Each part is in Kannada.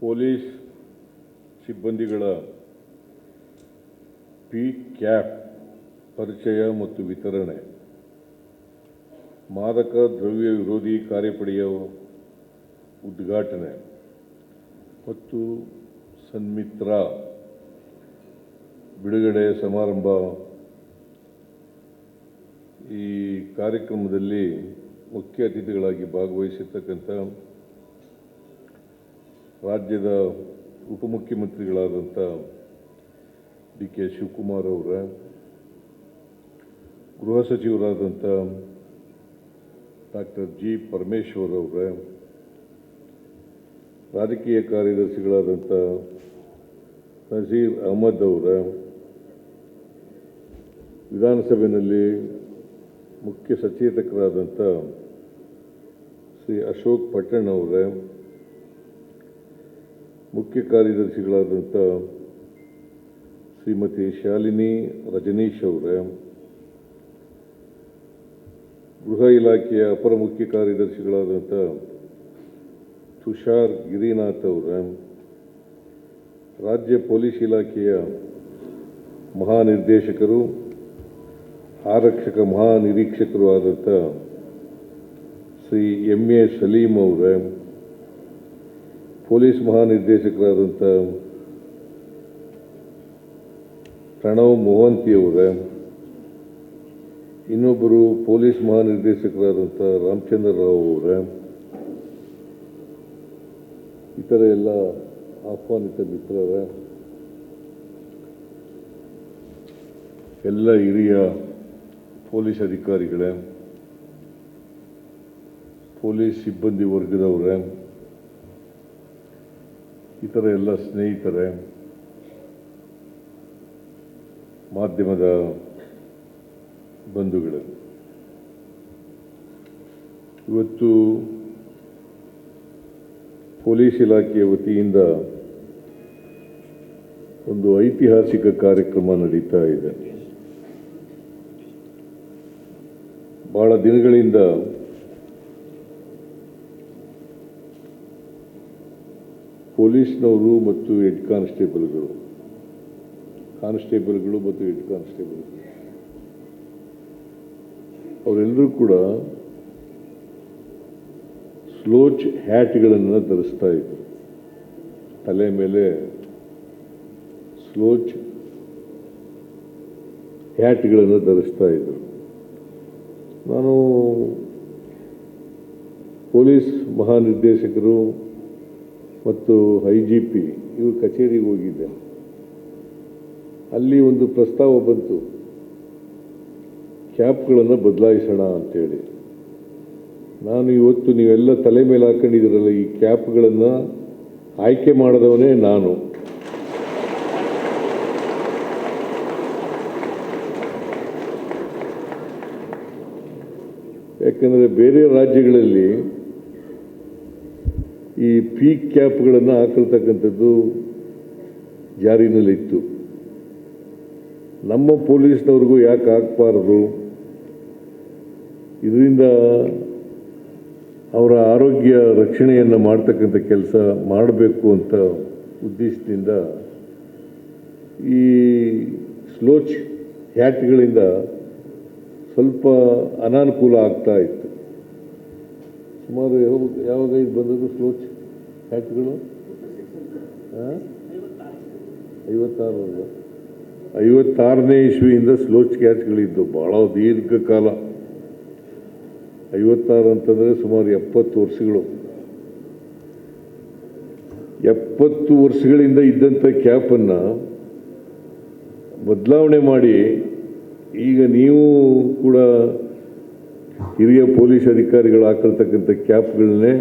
ಪೊಲೀಸ್ ಸಿಬ್ಬಂದಿಗಳ ಪಿ ಕ್ಯಾಪ್ ಪರಿಚಯ ಮತ್ತು ವಿತರಣೆ. ಮಾದಕ ದ್ರವ್ಯ ವಿರೋಧಿ ಕಾರ್ಯಪಡೆಯ ಉದ್ಘಾಟನೆ. ಮತ್ತು ಸನ್ಮಿತ್ರ ಬಿಡುಗಡೆ ಸಮಾರಂಭ. ಈ ಕಾರ್ಯಕ್ರಮದಲ್ಲಿ ಮುಖ್ಯ ಅತಿಥಿಗಳಾಗಿ ಭಾಗವಹಿಸಿರ್ತಕ್ಕಂಥ ರಾಜ್ಯದ ಉಪಮುಖ್ಯಮಂತ್ರಿಗಳಾದಂಥ ಡಿ ಕೆ ಶಿವಕುಮಾರ್ ಅವರ, ಗೃಹ ಸಚಿವರಾದಂಥ ಡಾಕ್ಟರ್ ಜಿ ಪರಮೇಶ್ವರ್ ಅವರ, ರಾಜಕೀಯ ಕಾರ್ಯದರ್ಶಿಗಳಾದಂಥ ನಜೀರ್ ಅಹಮದ್ ಅವರ, ವಿಧಾನಸಭೆಯಲ್ಲಿ ಮುಖ್ಯ ಸಚೇತಕರಾದಂಥ ಶ್ರೀ ಅಶೋಕ್ ಪಟ್ಟಣ್ ಅವರ ಮುಖ್ಯ ಕಾರ್ಯದರ್ಶಿಗಳಾದಂಥ ಶ್ರೀಮತಿ ಶಾಲಿನಿ ರಜನೀಶ್ ಅವರೇ, ಗೃಹ ಇಲಾಖೆಯ ಅಪರ ಮುಖ್ಯ ಕಾರ್ಯದರ್ಶಿಗಳಾದಂಥ ತುಷಾರ್ ಗಿರಿನಾಥ್ ಅವರ, ರಾಜ್ಯ ಪೊಲೀಸ್ ಇಲಾಖೆಯ ಮಹಾನಿರ್ದೇಶಕರು, ಆರಕ್ಷಕ ಮಹಾನಿರೀಕ್ಷಕರು ಆದಂಥ ಶ್ರೀ ಎಂ ಎ ಸಲೀಂ ಅವರ ಪೊಲೀಸ್ ಮಹಾನಿರ್ದೇಶಕರಾದಂಥ ಪ್ರಣವ್ ಮೊಹಂತಿ ಅವರ, ಇನ್ನೊಬ್ಬರು ಪೊಲೀಸ್ ಮಹಾನಿರ್ದೇಶಕರಾದಂಥ ರಾಮಚಂದ್ರ ರಾವ್ ಅವರ ಇತರ ಎಲ್ಲ ಆಹ್ವಾನಿತ ಮಿತ್ರರ, ಎಲ್ಲ ಹಿರಿಯ ಪೊಲೀಸ್ ಅಧಿಕಾರಿಗಳೇ, ಪೊಲೀಸ್ ಸಿಬ್ಬಂದಿ ವರ್ಗದವರೇ ಇತರ ಎಲ್ಲ ಸ್ನೇಹಿತರೆ, ಮಾಧ್ಯಮದ ಬಂಧುಗಳು. ಇವತ್ತು ಪೊಲೀಸ್ ಇಲಾಖೆಯ ವತಿಯಿಂದ ಒಂದು ಐತಿಹಾಸಿಕ ಕಾರ್ಯಕ್ರಮ ನಡೀತಾ ಇದೆ. ಬಹಳ ದಿನಗಳಿಂದ ಪೊಲೀಸ್ನವರು ಮತ್ತು ಹೆಡ್ ಕಾನ್ಸ್ಟೇಬಲ್ಗಳು. ಕಾನ್ಸ್ಟೇಬಲ್ಗಳು ಮತ್ತು ಹೆಡ್ ಕಾನ್ಸ್ಟೇಬಲ್ಗಳು. ಅವರೆಲ್ಲರೂ ಕೂಡ ಸ್ಲೋಚ್ ಹ್ಯಾಟ್ಗಳನ್ನು ಧರಿಸ್ತಾ ಇದ್ರು. ತಲೆ ಮೇಲೆ ಸ್ಲೋಚ್ ಹ್ಯಾಟ್ಗಳನ್ನು ಧರಿಸ್ತಾ ಇದ್ರು. ನಾನು ಪೊಲೀಸ್ ಮಹಾನಿರ್ದೇಶಕರು ಮತ್ತು ಐ ಜಿ ಪಿ ಇವ್ರ ಕಚೇರಿಗೆ ಹೋಗಿದ್ದೆ. ಅಲ್ಲಿ ಒಂದು ಪ್ರಸ್ತಾವ ಬಂತು. ಕ್ಯಾಪ್ಗಳನ್ನು ಬದಲಾಯಿಸೋಣ ಅಂತೇಳಿ. ನಾನು ಇವತ್ತು ನೀವೆಲ್ಲ ತಲೆ ಮೇಲೆ ಹಾಕೊಂಡಿದ್ದೀರಲ್ಲ, ಈ ಕ್ಯಾಪ್ಗಳನ್ನು ಆಯ್ಕೆ ಮಾಡಿದವನೇ ನಾನು. ಯಾಕಂದರೆ ಬೇರೆ ರಾಜ್ಯಗಳಲ್ಲಿ ಈ ಪಿ ಕ್ಯಾಪ್ಗಳನ್ನು ಹಾಕಿರ್ತಕ್ಕಂಥದ್ದು ಜಾರಿನಲ್ಲಿತ್ತು. ನಮ್ಮ ಪೊಲೀಸ್ನವ್ರಿಗೂ ಯಾಕೆ ಹಾಕಬಾರ್ದು? ಇದರಿಂದ ಅವರ ಆರೋಗ್ಯ ರಕ್ಷಣೆಯನ್ನು ಮಾಡ್ತಕ್ಕಂಥ ಕೆಲಸ ಮಾಡಬೇಕು ಅಂತ ಉದ್ದೇಶದಿಂದ ಈ ಸ್ಲೋಚ್ ಹ್ಯಾಟ್ಗಳಿಂದ ಸ್ವಲ್ಪ ಅನಾನುಕೂಲ ಆಗ್ತಾ ಇತ್ತು. ಸುಮಾರು ಯಾವ, ಯಾವಾಗ ಇದು ಬಂದದ್ದು ಸ್ಲೋಚ್ ಹ್ಯಾಟ್ಗಳು? ಐವತ್ತಾರು? ಐವತ್ತಾರನೇ ಇಸ್ವಿಯಿಂದ ಸ್ಲೋಚ್ ಕ್ಯಾಚ್ಗಳಿದ್ದು ಭಾಳ ದೀರ್ಘಕಾಲ. ಐವತ್ತಾರು ಅಂತಂದರೆ ಸುಮಾರು ಎಪ್ಪತ್ತು ವರ್ಷಗಳು. ಎಪ್ಪತ್ತು ವರ್ಷಗಳಿಂದ ಇದ್ದಂಥ ಕ್ಯಾಪನ್ನು ಬದಲಾವಣೆ ಮಾಡಿ ಈಗ ನೀವು ಕೂಡ ಹಿರಿಯ ಪೊಲೀಸ್ ಅಧಿಕಾರಿಗಳು ಹಾಕೊಳ್ತಕ್ಕಂಥ ಕ್ಯಾಪ್ಗಳನ್ನೇ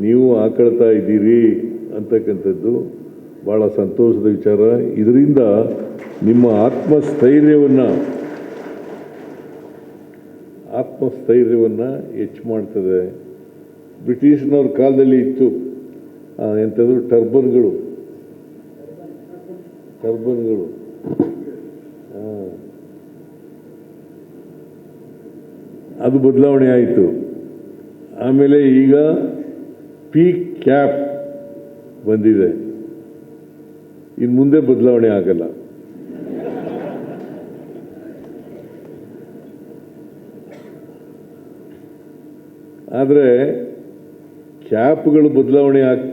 ನೀವು ಹಾಕೊಳ್ತಾ ಇದ್ದೀರಿ ಅಂತಕ್ಕಂಥದ್ದು ಭಾಳ ಸಂತೋಷದ ವಿಚಾರ. ಇದರಿಂದ ನಿಮ್ಮ ಆತ್ಮಸ್ಥೈರ್ಯವನ್ನು ಆತ್ಮಸ್ಥೈರ್ಯವನ್ನು ಹೆಚ್ಚು ಮಾಡ್ತದೆ. ಬ್ರಿಟಿಷ್ನವ್ರ ಕಾಲದಲ್ಲಿ ಇತ್ತು ಎಂಥದ್ದು ಟರ್ಬನ್ಗಳು. ಟರ್ಬನ್ಗಳು. ಅದು ಬದಲಾವಣೆ ಆಯಿತು. ಆಮೇಲೆ ಈಗ ಪಿ ಕ್ಯಾಪ್ ಬಂದಿದೆ. ಇನ್ನು ಮುಂದೆ ಬದಲಾವಣೆ ಆಗಲ್ಲ. ಆದರೆ ಕ್ಯಾಪ್ಗಳು ಬದಲಾವಣೆ ಆಗ್,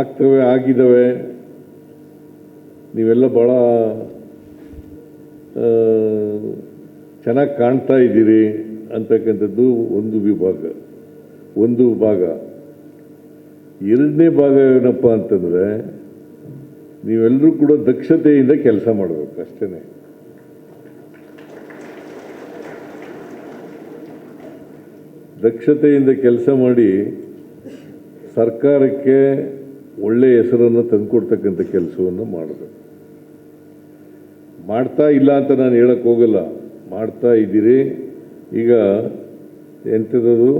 ಆಗ್ತವೆ, ಆಗಿದ್ದಾವೆ. ನೀವೆಲ್ಲ ಭಾಳ ಚೆನ್ನಾಗಿ ಕಾಣ್ತಾ ಇದ್ದೀರಿ ಅಂತಕ್ಕಂಥದ್ದು ಒಂದು ವಿಭಾಗ. ಒಂದು ಭಾಗ. ಎರಡನೇ ಭಾಗ ಏನಪ್ಪ ಅಂತಂದರೆ ನೀವೆಲ್ಲರೂ ಕೂಡ ದಕ್ಷತೆಯಿಂದ ಕೆಲಸ ಮಾಡಬೇಕು ಅಷ್ಟೇ ದಕ್ಷತೆಯಿಂದ ಕೆಲಸ ಮಾಡಿ ಸರ್ಕಾರಕ್ಕೆ ಒಳ್ಳೆಯ ಹೆಸರನ್ನು ತಂದುಕೊಡ್ತಕ್ಕಂಥ ಕೆಲಸವನ್ನು ಮಾಡಬೇಕು. ಮಾಡ್ತಾ ಇಲ್ಲ ಅಂತ ನಾನು ಹೇಳಕ್ಕೆ ಹೋಗಲ್ಲ. ಮಾಡ್ತಾ ಇದ್ದೀರಿ. ಈಗ ಎಂಥದ್ದು?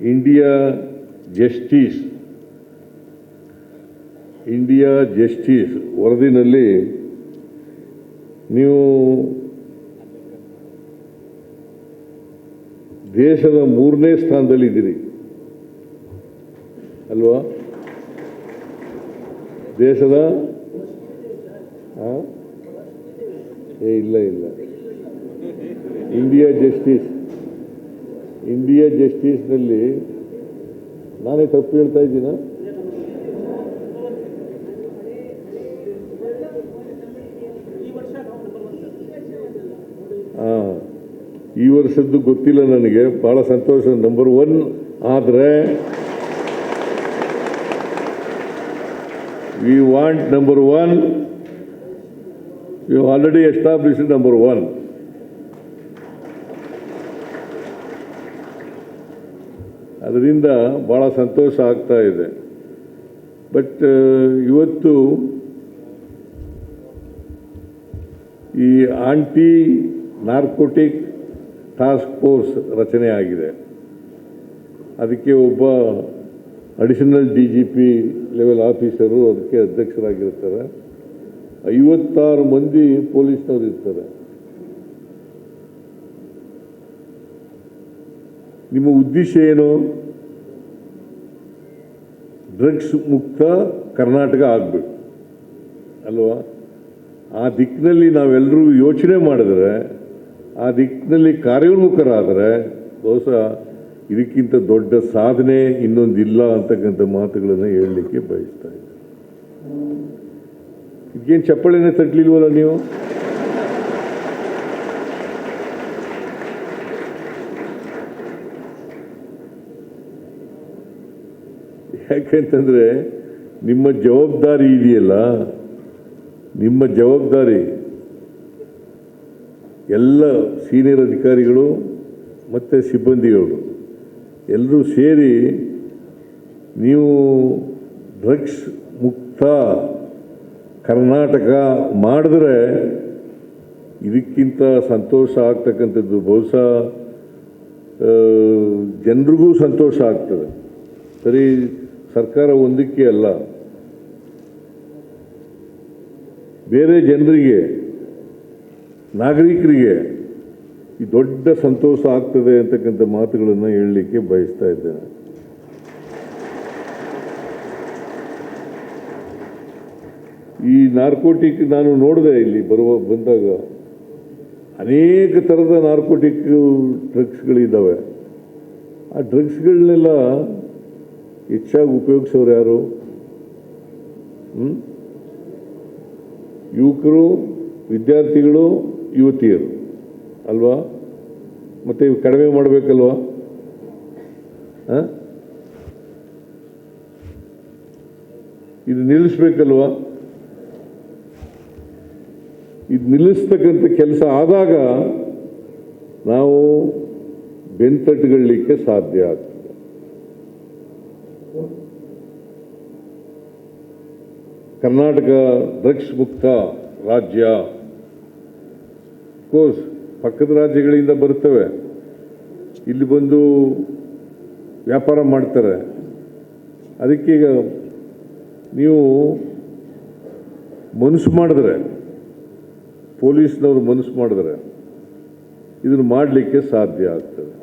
ಇಂಡಿಯಾ ಜಸ್ಟಿಸ್ ಇಂಡಿಯಾ ಜಸ್ಟಿಸ್ ವರದಿನಲ್ಲಿ ನೀವು ದೇಶದ ಮೂರನೇ ಸ್ಥಾನದಲ್ಲಿದ್ದೀರಿ ಅಲ್ವಾ? ದೇಶದ? ಏ, ಇಲ್ಲ ಇಲ್ಲ. ಇಂಡಿಯಾ ಜಸ್ಟಿಸ್ ಇಂಡಿಯಾ ಜಸ್ಟಿಸ್ನಲ್ಲಿ ನಾನೇ ತಪ್ಪು ಹೇಳ್ತಾ ಇದ್ದೀನ? ಹಾಂ ಈ ವರ್ಷದ್ದು ಗೊತ್ತಿಲ್ಲ ನನಗೆ. ಭಾಳ ಸಂತೋಷ. ನಂಬರ್ ಒನ್ ಆದರೆ we want number one you already established number one ಅದರಿಂದ ಭಾಳ ಸಂತೋಷ ಆಗ್ತಾ ಇದೆ. ಬಟ್ ಇವತ್ತು ಈ ಆಂಟಿ ನಾರ್ಕೋಟಿಕ್ ಟಾಸ್ಕ್ ಫೋರ್ಸ್ ರಚನೆ ಆಗಿದೆ. ಅದಕ್ಕೆ ಒಬ್ಬ additional D G P level officer ಅದಕ್ಕೆ ಅಧ್ಯಕ್ಷರಾಗಿರ್ತಾರೆ. ಐವತ್ತಾರು ಮಂದಿ ಪೊಲೀಸ್ನವರು ಇರ್ತಾರೆ. ನಿಮ್ಮ ಉದ್ದೇಶ ಏನು? ಡ್ರಗ್ಸ್ ಮುಕ್ತ ಕರ್ನಾಟಕ ಆಗಬೇಕು. ಅಲ್ವಾ? ಆ ದಿಕ್ಕಿನಲ್ಲಿ ನಾವೆಲ್ಲರೂ ಯೋಚನೆ ಮಾಡಿದರೆ, ಆ ದಿಕ್ಕಿನಲ್ಲಿ ಕಾರ್ಯೋನ್ಮುಖರಾದರೆ, ಬಹುಶಃ ಇದಕ್ಕಿಂತ ದೊಡ್ಡ ಸಾಧನೆ ಇನ್ನೊಂದಿಲ್ಲ ಅಂತಕ್ಕಂಥ ಮಾತುಗಳನ್ನು ಹೇಳಲಿಕ್ಕೆ ಬಯಸ್ತಾ ಇದ್ದಾರೆ ಇದಕ್ಕೇನು ಚಪ್ಪಳಿನೇ ತಟ್ಟಲಿಲ್ವಲ್ಲ ನೀವು? ಯಾಕೆಂತಂದ್ರೆ ನಿಮ್ಮ ಜವಾಬ್ದಾರಿ ಇದೆಯಲ್ಲ, ನಿಮ್ಮ ಜವಾಬ್ದಾರಿ ಎಲ್ಲ ಸೀನಿಯರ್ ಅಧಿಕಾರಿಗಳು ಮತ್ತು ಸಿಬ್ಬಂದಿಗಳು ಎಲ್ಲರೂ ಸೇರಿ ನೀವು ಡ್ರಗ್ಸ್ ಮುಕ್ತ ಕರ್ನಾಟಕ ಮಾಡಿದ್ರೆ ಇದಕ್ಕಿಂತ ಸಂತೋಷ ಆಗ್ತಕ್ಕಂಥದ್ದು ಬಹುಶಃ ಜನರಿಗೂ ಸಂತೋಷ ಆಗ್ತದೆ. ಸರಿ ಸರ್ಕಾರ ಒಂದಕ್ಕೆ ಅಲ್ಲ. ಬೇರೆ ಜನರಿಗೆ, ನಾಗರಿಕರಿಗೆ ಈ ದೊಡ್ಡ ಸಂತೋಷ ಆಗ್ತದೆ ಅಂತಕ್ಕಂಥ ಮಾತುಗಳನ್ನು ಹೇಳಲಿಕ್ಕೆ ಬಯಸ್ತಾ ಇದ್ದೇನೆ. ಈ ನಾರ್ಕೋಟಿಕ್ ನಾನು ನೋಡಿದೆ ಇಲ್ಲಿ ಬರುವ, ಬಂದಾಗ. ಅನೇಕ ಥರದ ನಾರ್ಕೋಟಿಕ್ ಡ್ರಗ್ಸ್ಗಳಿದ್ದಾವೆ ಆ ಡ್ರಗ್ಸ್ಗಳನ್ನೆಲ್ಲ ಹೆಚ್ಚಾಗಿ ಉಪಯೋಗಿಸೋರು ಯಾರು? ಯುವಕರು, ವಿದ್ಯಾರ್ಥಿಗಳು, ಯುವತಿಯರು, ಅಲ್ವಾ? ಮತ್ತೆ ಇವು ಕಡಿಮೆ ಮಾಡಬೇಕಲ್ವಾ? ಇದು ನಿಲ್ಲಿಸ್ಬೇಕಲ್ವಾ? ಇದು ನಿಲ್ಲಿಸ್ತಕ್ಕಂಥ ಕೆಲಸ ಆದಾಗ ನಾವು ಬೆಂತಟ್ಗಳಿಕ್ಕೆ ಸಾಧ್ಯ ಆಗ್ತದೆ. ಕರ್ನಾಟಕ ಡ್ರಗ್ಸ್ ಮುಕ್ತ ರಾಜ್ಯ ಕೋರ್ಸ್ ಪಕ್ಕದ ರಾಜ್ಯಗಳಿಂದ ಬರ್ತವೆ ಇಲ್ಲಿ ಬಂದು ವ್ಯಾಪಾರ ಮಾಡ್ತಾರೆ. ಈಗ ನೀವು ಮನಸ್ಸು ಮಾಡಿದ್ರೆ, ಪೊಲೀಸ್ನವರು ಮನಸ್ಸು ಮಾಡಿದ್ರೆ, ಇದನ್ನು ಮಾಡಲಿಕ್ಕೆ ಸಾಧ್ಯ ಆಗ್ತದೆ.